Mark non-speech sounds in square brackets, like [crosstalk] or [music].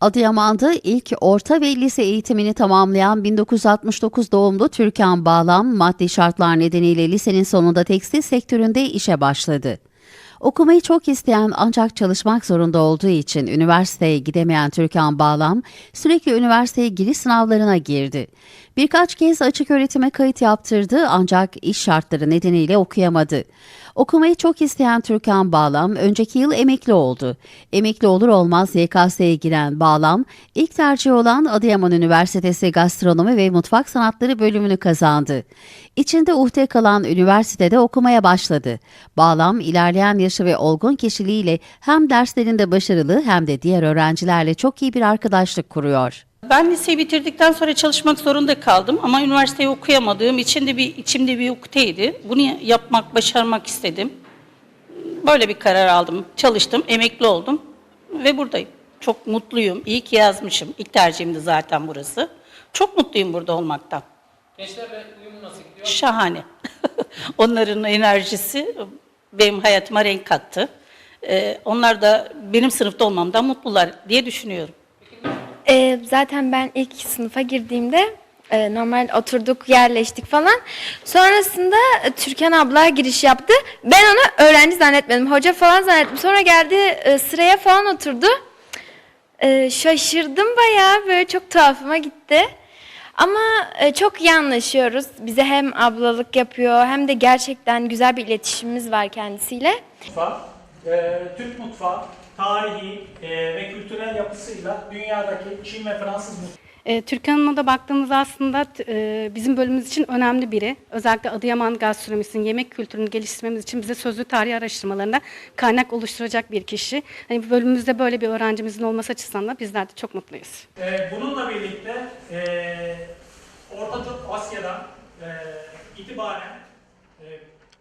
Adıyaman'da ilk orta ve lise eğitimini tamamlayan 1969 doğumlu Türkan Bağlam, maddi şartlar nedeniyle lisenin sonunda tekstil sektöründe işe başladı. Okumayı çok isteyen ancak çalışmak zorunda olduğu için üniversiteye gidemeyen Türkan Bağlam sürekli üniversiteye giriş sınavlarına girdi. Birkaç kez açık öğretime kayıt yaptırdı ancak iş şartları nedeniyle okuyamadı. Okumayı çok isteyen Türkan Bağlam önceki yıl emekli oldu. Emekli olur olmaz YKS'ye giren Bağlam ilk tercih olan Adıyaman Üniversitesi Gastronomi ve Mutfak Sanatları bölümünü kazandı. İçinde uhde kalan üniversitede okumaya başladı. Bağlam ilerleyen yaşı ve olgun kişiliğiyle hem derslerinde başarılı hem de diğer öğrencilerle çok iyi bir arkadaşlık kuruyor. Ben liseyi bitirdikten sonra çalışmak zorunda kaldım ama üniversiteyi okuyamadığım için de bir içimde bir ukteydi. Bunu yapmak, başarmak istedim. Böyle bir karar aldım. Çalıştım, emekli oldum ve buradayım. Çok mutluyum. İyi ki yazmışım. İlk tercihimdi zaten burası. Çok mutluyum burada olmaktan. Gençlerle uyum nasıl gidiyor? Şahane. [laughs] Onların enerjisi benim hayatıma renk kattı. Ee, onlar da benim sınıfta olmamdan mutlular diye düşünüyorum. Ee, zaten ben ilk sınıfa girdiğimde e, normal oturduk, yerleştik falan. Sonrasında e, Türkan abla giriş yaptı. Ben onu öğrenci zannetmedim, hoca falan zannettim. Sonra geldi e, sıraya falan oturdu. E, şaşırdım bayağı, böyle çok tuhafıma gitti. Ama e, çok iyi anlaşıyoruz. Bize hem ablalık yapıyor hem de gerçekten güzel bir iletişimimiz var kendisiyle. mutfağı, e, Türk mutfağı, tarihi e, ve kültürel yapısıyla dünyadaki Çin ve Fransız mutfağı E, Türkan Hanım'a da baktığımızda aslında e, bizim bölümümüz için önemli biri. Özellikle Adıyaman gastronomisinin yemek kültürünü geliştirmemiz için bize sözlü tarih araştırmalarında kaynak oluşturacak bir kişi. Hani bölümümüzde böyle bir öğrencimizin olması açısından da bizler de çok mutluyuz. E, bununla birlikte e, Orta Asya'dan e, itibaren e,